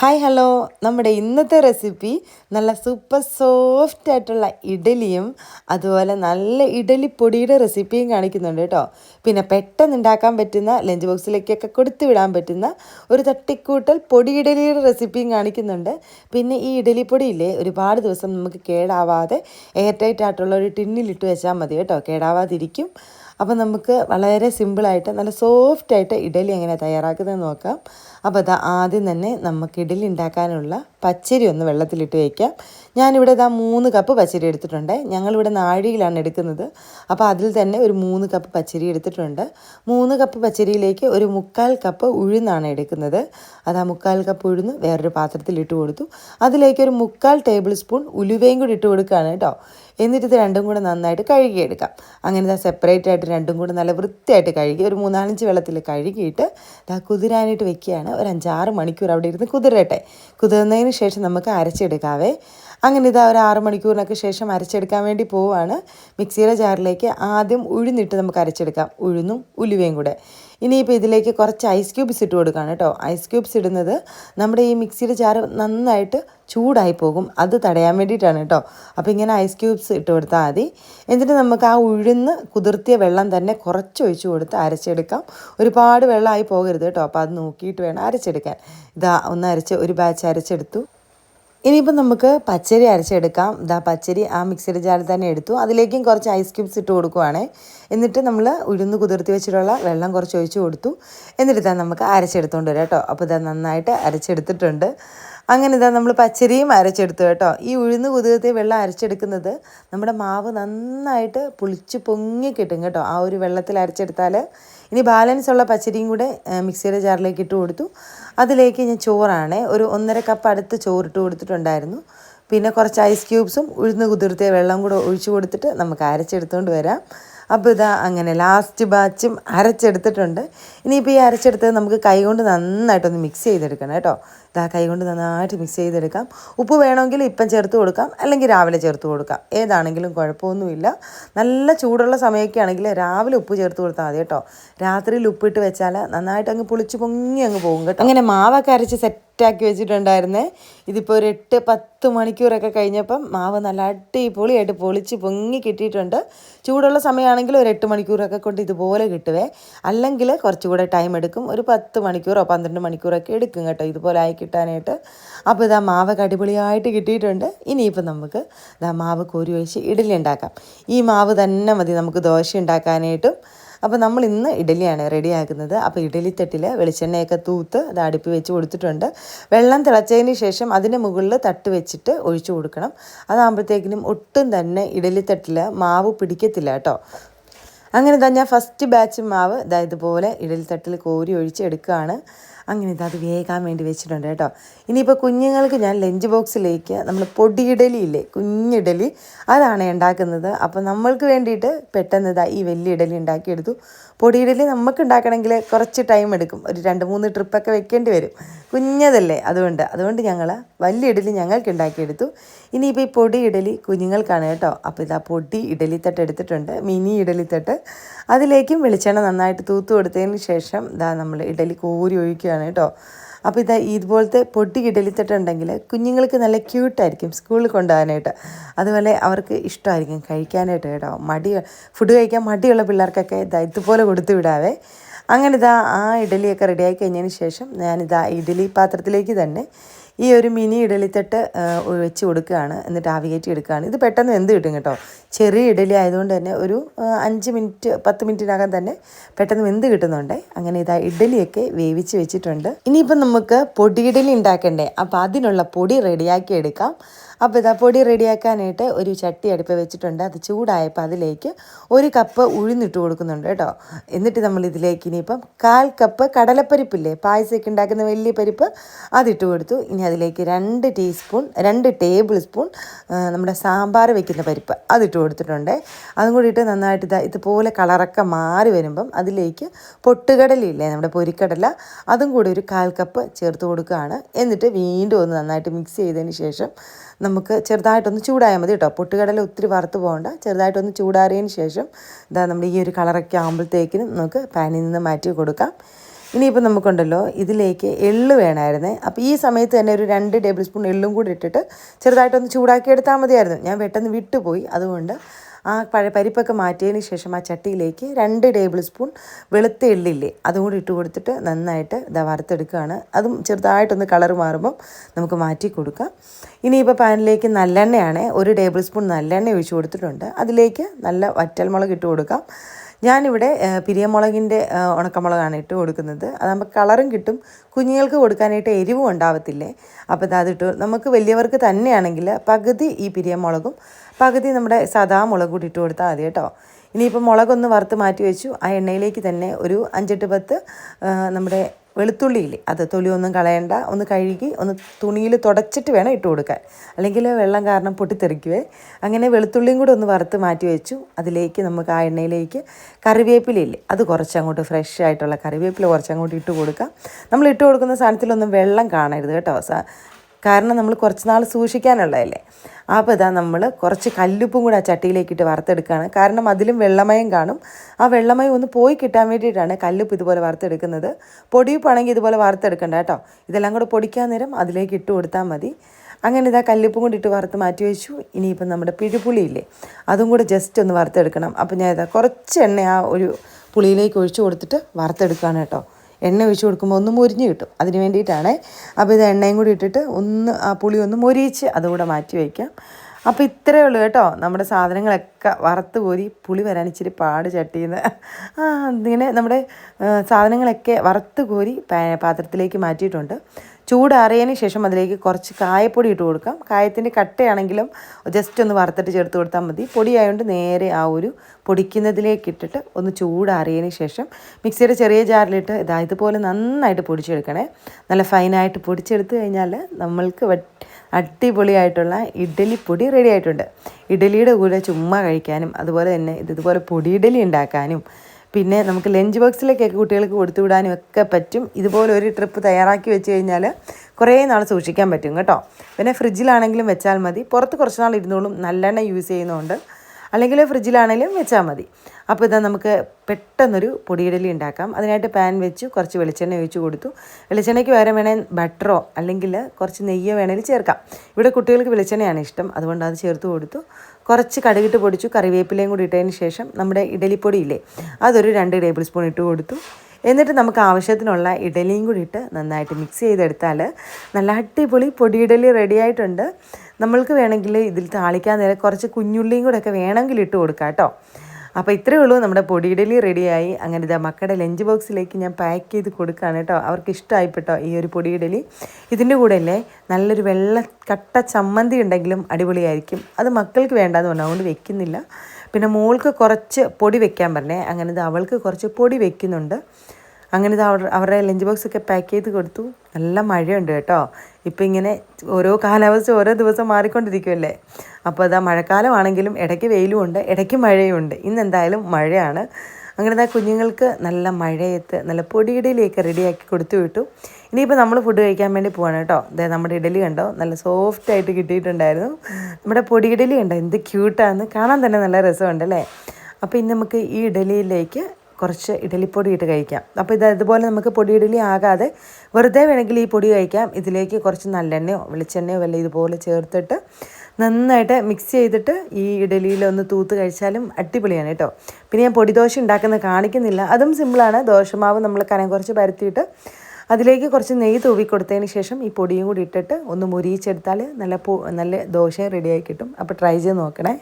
Hi hello നമ്മുടെ ഇന്നത്തെ recipe നല്ല സൂപ്പർ സോഫ്റ്റ് ആയിട്ടുള്ള ഇഡലിയും അതുപോലെ നല്ല ഇഡലി പൊടിയുടെ റെസിപ്പിയും കാണിക്കുന്നുണ്ട് കേട്ടോ. പിന്നെ പെട്ടെന്ന് ഉണ്ടാക്കാൻ പറ്റുന്ന ലഞ്ച് ബോക്സിലേക്കൊക്കെ കൊടുത്തു വിടാൻ പറ്റുന്ന ഒരു തട്ടിക്കൂട്ടൽ പൊടി ഇഡലിയുടെ റെസിപ്പിയും കാണിക്കുന്നുണ്ട്. പിന്നെ ഈ ഇഡലിപ്പൊടിയില്ലേ ഒരുപാട് ദിവസം നമുക്ക് കേടാവാതെ എയർ ടൈറ്റ് ആയിട്ടുള്ള ഒരു ടിന്നിലിട്ട് വെച്ചാൽ മതി കേട്ടോ. കേടാവാതിരിക്കും. അപ്പോൾ നമുക്ക് വളരെ സിമ്പിളായിട്ട് നല്ല സോഫ്റ്റായിട്ട് ഇഡലി എങ്ങനെ തയ്യാറാക്കുന്നത് നോക്കാം. അപ്പോൾ അതാ ആദ്യം തന്നെ നമുക്ക് ഇഡലി ഉണ്ടാക്കാനുള്ള പച്ചരി ഒന്ന് വെള്ളത്തിലിട്ട് വയ്ക്കാം ഞാനിവിടെ ഇതാ മൂന്ന് കപ്പ് പച്ചരി എടുത്തിട്ടുണ്ട്. ഞങ്ങളിവിടെ നാഴിയിലാണ് എടുക്കുന്നത്. അപ്പോൾ അതിൽ തന്നെ ഒരു മൂന്ന് കപ്പ് പച്ചരി എടുത്തിട്ടുണ്ട്. മൂന്ന് കപ്പ് പച്ചരിയിലേക്ക് ഒരു മുക്കാൽ കപ്പ് ഉഴുന്നാണ് എടുക്കുന്നത്. അത് ആ മുക്കാൽ കപ്പ് ഉഴുന്ന് വേറൊരു പാത്രത്തിൽ ഇട്ട് കൊടുത്തു. അതിലേക്ക് ഒരു മുക്കാൽ ടേബിൾ സ്പൂൺ ഉലുവയും കൂടി ഇട്ട് കൊടുക്കുകയാണ് കേട്ടോ എന്നിട്ട് ഇത് രണ്ടും കൂടെ നന്നായിട്ട് കഴുകിയെടുക്കാം. അങ്ങനെ ഇതാ സെപ്പറേറ്റ് ആയിട്ട് രണ്ടും കൂടെ നല്ല വൃത്തിയായിട്ട് കഴുകി ഒരു മൂന്നാലഞ്ച് വെള്ളത്തിൽ കഴുകിയിട്ട് ഇതാ കുതിരാനായിട്ട് വെക്കുകയാണ്. ഒരു അഞ്ചാറ് മണിക്കൂർ അവിടെ ഇരുന്ന് കുതിരട്ടെ. കുതിർന്നതിന് ശേഷം നമുക്ക് അരച്ചെടുക്കാവേ. അങ്ങനെ ഇതാ ഒരു ആറ് മണിക്കൂറിനൊക്കെ ശേഷം അരച്ചെടുക്കാൻ വേണ്ടി പോവുകയാണ് മിക്സിയുടെ ജാറിലേക്ക് ആദ്യം ഉഴുന്നിട്ട് നമുക്ക് അരച്ചെടുക്കാം. ഉഴുന്നും ഉലുവയും കൂടെ. ഇനിയിപ്പോൾ ഇതിലേക്ക് കുറച്ച് ഐസ് ക്യൂബ്സ് ഇട്ട് കൊടുക്കുകയാണ് കേട്ടോ. ഐസ് ക്യൂബ്സ് ഇടുന്നത് നമ്മുടെ ഈ മിക്സിയുടെ ചാറ് നന്നായിട്ട് ചൂടായി പോകും. അത് തടയാൻ വേണ്ടിയിട്ടാണ് കേട്ടോ. അപ്പോൾ ഇങ്ങനെ ഐസ് ക്യൂബ്സ് ഇട്ട് കൊടുത്താൽ മതി. എന്നിട്ട് നമുക്ക് ആ ഉഴുന്ന് കുതിർത്തിയ വെള്ളം തന്നെ കുറച്ച് ഒഴിച്ചു കൊടുത്ത് അരച്ചെടുക്കാം. ഒരുപാട് വെള്ളമായി പോകരുത് കേട്ടോ. അപ്പോൾ അത് നോക്കിയിട്ട് വേണം അരച്ചെടുക്കാൻ. ഇതാ ഒന്ന് അരച്ച് ഒരു ബാച്ച് അരച്ചെടുത്തു. ഇനിയിപ്പം നമുക്ക് പച്ചരി അരച്ചെടുക്കാം. ഇതാ പച്ചരി ആ മിക്സിയുടെ ജാറിൽ തന്നെ എടുത്തു. അതിലേക്കും കുറച്ച് ഐസ് ക്യൂബ്സ് ഇട്ട് കൊടുക്കുവാണേ. എന്നിട്ട് നമ്മൾ ഉഴുന്ന് കുതിർത്തി വെച്ചിട്ടുള്ള വെള്ളം കുറച്ച് ഒഴിച്ച് കൊടുത്തു. എന്നിട്ട് ഇതാ നമുക്ക് അരച്ചെടുത്തുകൊണ്ട് വരാം കേട്ടോ. അപ്പോൾ ഇതാ നന്നായിട്ട് അരച്ചെടുത്തിട്ടുണ്ട്. അങ്ങനെ ഇതാ നമ്മൾ പച്ചരിയും അരച്ചെടുത്തു കേട്ടോ. ഈ ഉഴുന്ന് കുതിരത്തെ വെള്ളം അരച്ചെടുക്കുന്നത് നമ്മുടെ മാവ് നന്നായിട്ട് പുളിച്ച് പൊങ്ങി കിട്ടും കേട്ടോ. ആ ഒരു വെള്ളത്തിൽ അരച്ചെടുത്താൽ ഇനി ബാലൻസ് ഉള്ള പച്ചരിയും കൂടെ മിക്സിയുടെ ജാറിലേക്ക് ഇട്ട് കൊടുത്തു. അതിലേക്ക് ഞാൻ ചോറാണ്. ഒരു ഒന്നര കപ്പ് അടുത്ത് ചോറിട്ട് കൊടുത്തിട്ടുണ്ടായിരുന്നു. പിന്നെ കുറച്ച് ഐസ് ക്യൂബ്സും ഉഴുന്ന് കുതിർത്തിയ വെള്ളം കൂടെ ഒഴിച്ചു കൊടുത്തിട്ട് നമുക്ക് അരച്ചെടുത്തുകൊണ്ട് വരാം. അപ്പോൾ ഇതാ അങ്ങനെ ലാസ്റ്റ് ബാച്ചും അരച്ചെടുത്തിട്ടുണ്ട്. ഇനിയിപ്പോൾ ഈ അരച്ചെടുത്തത് നമുക്ക് കൈകൊണ്ട് നന്നായിട്ടൊന്ന് മിക്സ് ചെയ്തെടുക്കണം കേട്ടോ. ഇതാ കൈകൊണ്ട് നന്നായിട്ട് മിക്സ് ചെയ്തെടുക്കാം. ഉപ്പ് വേണമെങ്കിൽ ഇപ്പം ചേർത്ത് കൊടുക്കാം അല്ലെങ്കിൽ രാവിലെ ചേർത്ത് കൊടുക്കാം. ഏതാണെങ്കിലും കുഴപ്പമൊന്നുമില്ല. നല്ല ചൂടുള്ള സമയമൊക്കെ ആണെങ്കിൽ രാവിലെ ഉപ്പ് ചേർത്ത് കൊടുത്താൽ മതി കേട്ടോ. രാത്രിയിൽ ഉപ്പിട്ട് വെച്ചാൽ നന്നായിട്ട് അങ്ങ് പുളിച്ച് പൊങ്ങി അങ്ങ് പോകും കേട്ടോ. അങ്ങനെ മാവൊക്കെ അരച്ച് സെറ്റ് സെറ്റാക്കി വെച്ചിട്ടുണ്ടായിരുന്നേ. ഇതിപ്പോൾ ഒരു എട്ട് പത്ത് മണിക്കൂറൊക്കെ കഴിഞ്ഞപ്പം മാവ് നല്ല അടിപൊളിയായിട്ട് പൊളിച്ച് പൊങ്ങി കിട്ടിയിട്ടുണ്ട്. ചൂടുള്ള സമയമാണെങ്കിൽ ഒരു എട്ട് മണിക്കൂറൊക്കെ കൊണ്ട് ഇതുപോലെ കിട്ടുവേ. അല്ലെങ്കിൽ കുറച്ചുകൂടെ ടൈം എടുക്കും. ഒരു പത്ത് മണിക്കൂറോ പന്ത്രണ്ട് മണിക്കൂറൊക്കെ എടുക്കും കേട്ടോ ഇതുപോലെ ആയി കിട്ടാനായിട്ട്. അപ്പോൾ ഇതാ മാവൊക്കെ അടിപൊളിയായിട്ട് കിട്ടിയിട്ടുണ്ട്. ഇനിയിപ്പോൾ നമുക്ക് ഇതാ മാവ് കോരി ഒഴിച്ച് ഇഡലി ഉണ്ടാക്കാം. ഈ മാവ് തന്നെ മതി നമുക്ക് ദോശ ഉണ്ടാക്കാനായിട്ടും. അപ്പോൾ നമ്മൾ ഇന്ന് ഇഡലിയാണ് റെഡിയാക്കുന്നത്. അപ്പോൾ ഇഡലി തട്ടിൽ വെളിച്ചെണ്ണയൊക്കെ തൂത്ത് അത് അടുപ്പ് വെച്ച് കൊടുത്തിട്ടുണ്ട്. വെള്ളം തിളച്ചതിന് ശേഷം അതിന് മുകളിൽ തട്ട് വെച്ചിട്ട് ഒഴിച്ചു കൊടുക്കണം. അതാകുമ്പോഴത്തേക്കിനും ഒട്ടും തന്നെ ഇഡലി തട്ടിൽ മാവ് പിടിക്കത്തില്ല കേട്ടോ. അങ്ങനെ തന്നെ ഫസ്റ്റ് ബാച്ച് മാവ് ഇതായതുപോലെ ഇഡലി തട്ടിൽ കോരി ഒഴിച്ച് എടുക്കുകയാണ്. അങ്ങനെ ഇത് അത് വേകാൻ വേണ്ടി വെച്ചിട്ടുണ്ട് കേട്ടോ. ഇനിയിപ്പോൾ കുഞ്ഞുങ്ങൾക്ക് ഞാൻ ലഞ്ച് ബോക്സിലേക്ക് നമ്മൾ പൊടിയിഡലി ഇല്ലേ കുഞ്ഞിഡലി അതാണ് ഉണ്ടാക്കുന്നത്. അപ്പോൾ നമ്മൾക്ക് വേണ്ടിയിട്ട് പെട്ടെന്ന് ഇതാ ഈ വലിയ ഇഡലി ഉണ്ടാക്കിയെടുത്തു. പൊടിയിഡലി നമുക്ക് ഉണ്ടാക്കണമെങ്കിൽ കുറച്ച് ടൈം എടുക്കും. ഒരു രണ്ട് മൂന്ന് ട്രിപ്പൊക്കെ വെക്കേണ്ടി വരും. കുഞ്ഞതല്ലേ അതുകൊണ്ട്. അതുകൊണ്ട് ഞങ്ങൾ വലിയ ഇഡലി ഞങ്ങൾക്ക് ഉണ്ടാക്കിയെടുത്തു. ഇനിയിപ്പോൾ ഈ പൊടി ഇഡലി കുഞ്ഞുങ്ങൾക്കാണ് കേട്ടോ. അപ്പോൾ ഇതാ പൊടി ഇഡലി തട്ട് എടുത്തിട്ടുണ്ട്. മിനി ഇഡലി തട്ട്. അതിലേക്കും വെളിച്ചെണ്ണ നന്നായിട്ട് തൂത്തു കൊടുത്തതിന് ശേഷം ഇതാ നമ്മൾ ഇഡലി കോരി ഒഴിക്കുകയാണ്. കേട്ടോ. അപ്പോൾ ഇതാ ഇതുപോലത്തെ പൊട്ടി ഇഡലിത്തട്ടുണ്ടെങ്കിൽ കുഞ്ഞുങ്ങൾക്ക് നല്ല ക്യൂട്ടായിരിക്കും സ്കൂളിൽ കൊണ്ടുപോകാനായിട്ട്. അതുപോലെ അവർക്ക് ഇഷ്ടമായിരിക്കും കഴിക്കാനായിട്ട് കേട്ടോ. മടി ഫുഡ് കഴിക്കാൻ മടിയുള്ള പിള്ളേർക്കൊക്കെ ഇതാ ഇതുപോലെ കൊടുത്തു വിടാവേ. അങ്ങനെ ഇതാ ആ ഇഡലിയൊക്കെ റെഡിയായി കഴിഞ്ഞതിന് ശേഷം ഞാനിതാ ഇഡലി പാത്രത്തിലേക്ക് തന്നെ ഈ ഒരു മിനി ഇഡലിത്തട്ട് വെച്ച് കൊടുക്കുകയാണ്. എന്നിട്ട് ആവികേറ്റി എടുക്കുകയാണ് ഇത് പെട്ടെന്ന് എന്ത് കിട്ടും കേട്ടോ. ചെറിയ ഇഡലി ആയതുകൊണ്ട് തന്നെ ഒരു അഞ്ച് മിനിറ്റ് പത്ത് മിനിറ്റിനകം തന്നെ പെട്ടെന്ന് വെന്ത് കിട്ടുന്നുണ്ട്. അങ്ങനെ ഇതാ ഇഡലിയൊക്കെ വേവിച്ച് വെച്ചിട്ടുണ്ട്. ഇനിയിപ്പം നമുക്ക് പൊടി ഇഡലി ഉണ്ടാക്കണ്ടേ? അപ്പോൾ അതിനുള്ള പൊടി റെഡിയാക്കി എടുക്കാം. അപ്പോൾ ഇതാ പൊടി റെഡിയാക്കാനായിട്ട് ഒരു ചട്ടി അടുപ്പ് വെച്ചിട്ടുണ്ട്. അത് ചൂടായപ്പോൾ അതിലേക്ക് ഒരു കപ്പ് ഉഴുന്നിട്ട് കൊടുക്കുന്നുണ്ട് കേട്ടോ. എന്നിട്ട് നമ്മൾ ഇതിലേക്ക് ഇനിയിപ്പം കാൽ കപ്പ് കടലപ്പരിപ്പില്ലേ? പായസമൊക്കെ ഉണ്ടാക്കുന്ന വലിയ പരിപ്പ് അതിട്ട് കൊടുത്തു. ഇനി അതിലേക്ക് രണ്ട് ടീസ്പൂൺ രണ്ട് ടേബിൾ സ്പൂൺ നമ്മുടെ സാമ്പാർ വെക്കുന്ന പരിപ്പ് അതിട്ട് കൊടുത്തിട്ടുണ്ട്. അതും കൂടിയിട്ട് നന്നായിട്ട് ഇതാ ഇതുപോലെ കളറൊക്കെ മാറി വരുമ്പം അതിലേക്ക് പൊട്ടുകടലില്ലേ നമ്മുടെ പൊരിക്കടല അതും കൂടി ഒരു കാൽ കപ്പ് ചേർത്ത് കൊടുക്കുകയാണ്. എന്നിട്ട് വീണ്ടും ഒന്ന് നന്നായിട്ട് മിക്സ് ചെയ്തതിന് ശേഷം നമുക്ക് ചെറുതായിട്ടൊന്ന് ചൂടായാൽ മതി കേട്ടോ. പൊട്ടുകടല ഒത്തിരി വറുത്ത് പോകണ്ട. ചെറുതായിട്ടൊന്ന് ചൂടാറിയതിന് ശേഷം ഇതാ നമ്മുടെ ഈ ഒരു കളറൊക്കെ ആകുമ്പോഴത്തേക്കിനും നമുക്ക് പാനിൽ നിന്ന് മാറ്റി കൊടുക്കാം. ഇനിയിപ്പോൾ നമുക്കുണ്ടല്ലോ ഇതിലേക്ക് എള്ള് വേണമായിരുന്നേ. അപ്പോൾ ഈ സമയത്ത് തന്നെ ഒരു രണ്ട് ടേബിൾ സ്പൂൺ എള്ളും കൂടി ഇട്ടിട്ട് ചെറുതായിട്ടൊന്ന് ചൂടാക്കി എടുത്താൽ മതിയായിരുന്നു. ഞാൻ പെട്ടെന്ന് വിട്ടുപോയി. അതുകൊണ്ട് ആ പഴ പരിപ്പൊക്കെ മാറ്റിയതിന് ശേഷം ആ ചട്ടിയിലേക്ക് രണ്ട് ടേബിൾ സ്പൂൺ വെളുത്ത എള്ളില്ലേ അതും കൂടി ഇട്ട് കൊടുത്തിട്ട് നന്നായിട്ട് ഇതാ വറുത്തെടുക്കുകയാണ്. അതും ചെറുതായിട്ടൊന്ന് കളർ മാറുമ്പം നമുക്ക് മാറ്റി കൊടുക്കാം. ഇനിയിപ്പോൾ പാനിലേക്ക് നല്ലെണ്ണയാണ് ഒരു ടേബിൾ സ്പൂൺ നല്ലെണ്ണ ഒഴിച്ച് കൊടുത്തിട്ടുണ്ട്. അതിലേക്ക് നല്ല വറ്റൽമുളക് ഇട്ട് കൊടുക്കാം. ഞാനിവിടെ പിരിയമുളകിന്റെ ഉണക്കമുളകാണ് ഇട്ട് കൊടുക്കുന്നത്. അതാകുമ്പോൾ കളറും കിട്ടും. കുഞ്ഞുങ്ങൾക്ക് കൊടുക്കാനായിട്ട് എരിവും ഉണ്ടാവത്തില്ലേ? അപ്പോൾ അതിട്ട് നമുക്ക് വലിയവർക്ക് തന്നെയാണെങ്കിൽ പകുതി ഈ പിരിയമുളകും പകുതി നമ്മുടെ സാധാ മുളക് കൂടി ഇട്ട് കൊടുത്താൽ മതി കേട്ടോ. ഇനിയിപ്പോൾ മുളകൊന്ന് വറുത്ത് മാറ്റി വെച്ചു. ആ എണ്ണയിലേക്ക് തന്നെ ഒരു അഞ്ചെട്ട് പത്ത് നമ്മുടെ വെളുത്തുള്ളിയില്ലേ അത് തൊലി ഒന്നും കളയണ്ട. ഒന്ന് കഴുകി ഒന്ന് തുണിയിൽ തുടച്ചിട്ട് വേണം ഇട്ട് കൊടുക്കാൻ. അല്ലെങ്കിൽ വെള്ളം കാരണം പൊട്ടിത്തെറിക്കുവേ. അങ്ങനെ വെളുത്തുള്ളിയും കൂടെ ഒന്ന് വറുത്ത് മാറ്റി വെച്ചു. അതിലേക്ക് നമുക്ക് ആ എണ്ണയിലേക്ക് കറിവേപ്പിലയില്ലേ. അത് കുറച്ചങ്ങോട്ട് ഫ്രഷ് ആയിട്ടുള്ള കറിവേപ്പില കുറച്ചങ്ങോട്ട് ഇട്ട് കൊടുക്കാം. നമ്മൾ ഇട്ട് കൊടുക്കുന്ന സാധനത്തിലൊന്നും വെള്ളം കാണരുത് കേട്ടോ. കാരണം നമ്മൾ കുറച്ച് നാൾ സൂക്ഷിക്കാനുള്ളതല്ലേ. അപ്പോൾ ഇതാ നമ്മൾ കുറച്ച് കല്ലുപ്പും കൂടെ ആ ചട്ടിയിലേക്കിട്ട് വറുത്തെടുക്കുകയാണ്. കാരണം അതിലും വെള്ളമയം കാണും. ആ വെള്ളമയം ഒന്ന് പോയി കിട്ടാൻ വേണ്ടിയിട്ടാണ് കല്ലുപ്പ് ഇതുപോലെ വറുത്തെടുക്കുന്നത്. പൊടിയുപ്പാണെങ്കിൽ ഇതുപോലെ വറുത്തെടുക്കണ്ട കേട്ടോ. ഇതെല്ലാം കൂടെ പൊടിക്കാൻ നേരം അതിലേക്ക് ഇട്ട് കൊടുത്താൽ മതി. അങ്ങനെ ഇതാ കല്ലുപ്പും കൂടി ഇട്ട് വറുത്ത് മാറ്റി വെച്ചു. ഇനിയിപ്പം നമ്മുടെ പിഴുപുളിയില്ലേ അതും കൂടെ ജസ്റ്റ് ഒന്ന് വറുത്തെടുക്കണം. അപ്പം ഞാൻ ഇതാ കുറച്ച് എണ്ണ ആ ഒരു പുളിയിലേക്ക് ഒഴിച്ചു കൊടുത്തിട്ട് വറുത്തെടുക്കുകയാണ് കേട്ടോ. എണ്ണ ഒഴിച്ച് കൊടുക്കുമ്പോൾ ഒന്ന് മുരിഞ്ഞ് കിട്ടും. അതിന് വേണ്ടിയിട്ടാണ്. അപ്പോൾ ഇത് എണ്ണയും കൂടി ഇട്ടിട്ട് ഒന്ന് ആ പുളി ഒന്ന് മുരിയിച്ച് അതുകൂടെ മാറ്റി വയ്ക്കാം അപ്പോൾ ഇത്രയേ ഉള്ളൂ കേട്ടോ. നമ്മുടെ സാധനങ്ങളൊക്കെ വറുത്ത് കോരി പുളി വരാൻ ഇച്ചിരി പാട് ചട്ടിയിൽ ആ ഇങ്ങനെ നമ്മുടെ സാധനങ്ങളൊക്കെ വറുത്ത് കോരി പാത്രത്തിലേക്ക് മാറ്റിയിട്ടുണ്ട്. ചൂടാറിയതിന് ശേഷം അതിലേക്ക് കുറച്ച് കായപ്പൊടി ഇട്ട് കൊടുക്കാം. കായത്തിന്റെ കട്ടയാണെങ്കിലും ജസ്റ്റ് ഒന്ന് വറുത്തിട്ട് ചേർത്ത് കൊടുത്താൽ മതി. പൊടിയായതുകൊണ്ട് നേരെ ആ ഒരു പൊടിക്കുന്നതിലേക്ക് ഇട്ടിട്ട് ഒന്ന് ചൂടാറിയതിന് ശേഷം മിക്സിയുടെ ചെറിയ ജാറിലിട്ട് ഇതാ ഇതുപോലെ നന്നായിട്ട് പൊടിച്ചെടുക്കണേ. നല്ല ഫൈനായിട്ട് പൊടിച്ചെടുത്ത് കഴിഞ്ഞാൽ നമ്മൾക്ക് അടിപൊളിയായിട്ടുള്ള ഇഡ്ഡലിപ്പൊടി റെഡി ആയിട്ടുണ്ട്. ഇഡ്ഡലിയുടെ കൂടെ ചുമ്മാ കഴിക്കാനും അതുപോലെ തന്നെ ഇതുപോലെ പൊടി ഇഡലി ഉണ്ടാക്കാനും പിന്നെ നമുക്ക് ലഞ്ച് ബോക്സിലേക്കൊക്കെ കുട്ടികൾക്ക് കൊടുത്തു വിടാനും ഒക്കെ പറ്റും. ഇതുപോലെ ഒരു ട്രിപ്പ് തയ്യാറാക്കി വെച്ച് കഴിഞ്ഞാൽ കുറേ നാൾ സൂക്ഷിക്കാൻ പറ്റും കേട്ടോ. പിന്നെ ഫ്രിഡ്ജിലാണെങ്കിലും വെച്ചാൽ മതി. പുറത്ത് കുറച്ച് നാൾ ഇരുന്നോളും. നല്ലെണ്ണ യൂസ് ചെയ്യുന്നതുകൊണ്ട് അല്ലെങ്കിൽ ഫ്രിഡ്ജിലാണെങ്കിലും വെച്ചാൽ മതി. അപ്പോൾ ഇതാ നമുക്ക് പെട്ടെന്നൊരു പൊടിയിടലി ഉണ്ടാക്കാം. അതിനായിട്ട് പാൻ വെച്ച് കുറച്ച് വെളിച്ചെണ്ണ ഒഴിച്ച് കൊടുത്തു. വെളിച്ചെണ്ണയ്ക്ക് വേറെ വേണേൽ ബട്ടറോ അല്ലെങ്കിൽ കുറച്ച് നെയ്യോ വേണമെങ്കിൽ ചേർക്കാം. ഇവിടെ കുട്ടികൾക്ക് വെളിച്ചെണ്ണയാണ് ഇഷ്ടം. അതുകൊണ്ട് അത് ചേർത്ത് കൊടുത്തു. കുറച്ച് കടുകിട്ട് പൊടിച്ചു കറിവേപ്പിലയും കൂടി ഇട്ടതിന് ശേഷം നമ്മുടെ ഇഡലിപ്പൊടിയില്ലേ അതൊരു രണ്ട് ടേബിൾ സ്പൂൺ ഇട്ട് കൊടുത്തു. എന്നിട്ട് നമുക്ക് ആവശ്യത്തിനുള്ള ഇഡലിയും കൂടി ഇട്ട് നന്നായിട്ട് മിക്സ് ചെയ്തെടുത്താൽ നല്ല അടിപൊളി പൊടിയിഡലി റെഡി ആയിട്ടുണ്ട്. നമ്മൾക്ക് വേണമെങ്കിൽ ഇതിൽ താളിക്കാൻ നേരം കുറച്ച് കുഞ്ഞുള്ളിയും കൂടെ ഒക്കെ വേണമെങ്കിൽ ഇട്ട് കൊടുക്കാം കേട്ടോ. അപ്പോൾ ഇത്രയേ ഉള്ളൂ നമ്മുടെ പൊടിയിടലി റെഡിയായി. അങ്ങനെ ഇതാ മക്കളുടെ ലഞ്ച് ബോക്സിലേക്ക് ഞാൻ പാക്ക് ചെയ്ത് കൊടുക്കുകയാണ് കേട്ടോ. അവർക്ക് ഇഷ്ടമായിപ്പെട്ടോ ഈ ഒരു പൊടിയിടലി ഇതിന്റെ കൂടെ അല്ലേ നല്ലൊരു വെള്ള കട്ട ചമ്മന്തി ഉണ്ടെങ്കിലും അടിപൊളിയായിരിക്കും. അത് മക്കൾക്ക് വേണ്ടാന്ന് പറഞ്ഞു. അതുകൊണ്ട് വെക്കുന്നില്ല. പിന്നെ മോൾക്ക് കുറച്ച് പൊടി വെക്കാൻ പറഞ്ഞേ. അങ്ങനെ അവൾക്ക് കുറച്ച് പൊടി വെക്കുന്നുണ്ട്. അങ്ങനെ ഇത് അവർ അവരുടെ ലഞ്ച് ബോക്സ് ഒക്കെ പാക്ക് ചെയ്ത് കൊടുത്തു. നല്ല മഴയുണ്ട് കേട്ടോ. ഇപ്പം ഇങ്ങനെ ഓരോ കാലാവസ്ഥ ഓരോ ദിവസം മാറിക്കൊണ്ടിരിക്കുമല്ലേ അപ്പോൾ അതാ മഴക്കാലമാണെങ്കിലും ഇടയ്ക്ക് വെയിലും ഉണ്ട് ഇടയ്ക്ക് മഴയും ഉണ്ട്. ഇന്ന് എന്തായാലും മഴയാണ്. അങ്ങനെ ഇതാ കുഞ്ഞുങ്ങൾക്ക് നല്ല മഴയത്ത് നല്ല പൊടിയിടയിലേക്ക് റെഡിയാക്കി കൊടുത്തു വിട്ടു. ഇനിയിപ്പോൾ നമ്മൾ ഫുഡ് കഴിക്കാൻ വേണ്ടി പോവാണ് കേട്ടോ. അതെ നമ്മുടെ ഇഡലി കണ്ടോ? നല്ല സോഫ്റ്റ് ആയിട്ട് കിട്ടിയിട്ടുണ്ടായിരുന്നു. നമ്മുടെ പൊടിയിഡലി കണ്ടോ? എന്ത് ക്യൂട്ടാണെന്ന് കാണാൻ തന്നെ നല്ല രസമുണ്ട് അല്ലേ അപ്പോൾ ഇനി നമുക്ക് ഈ ഇഡലിയിലേക്ക് കുറച്ച് ഇഡലിപ്പൊടി ഇട്ട് കഴിക്കാം. അപ്പോൾ ഇത് അതുപോലെ നമുക്ക് പൊടി ഇഡലി ആകാതെ വെറുതെ വേണമെങ്കിൽ ഈ പൊടി കഴിക്കാം. ഇതിലേക്ക് കുറച്ച് നല്ലെണ്ണയോ വെളിച്ചെണ്ണയോ വല്ല ഇതുപോലെ ചേർത്തിട്ട് നന്നായിട്ട് മിക്സ് ചെയ്തിട്ട് ഈ ഇഡലിയിൽ ഒന്ന് തൂത്ത് കഴിച്ചാലും അടിപൊളിയാണ് കേട്ടോ. പിന്നെ ഞാൻ പൊടി ദോശ ഉണ്ടാക്കുന്നത് കാണിക്കുന്നില്ല. അതും സിമ്പിളാണ് ദോശമാവ് നമ്മൾ കനം കുറച്ച് പരത്തിയിട്ട് അതിലേക്ക് കുറച്ച് നെയ്യ് തൂവി കൊടുത്തതിന് ശേഷം ഈ പൊടിയും കൂടി ഇട്ടിട്ട് ഒന്ന് മുരിയിച്ചെടുത്താൽ നല്ല നല്ല ദോശ റെഡിയായി കിട്ടും. അപ്പോൾ ട്രൈ ചെയ്ത് നോക്കണേ.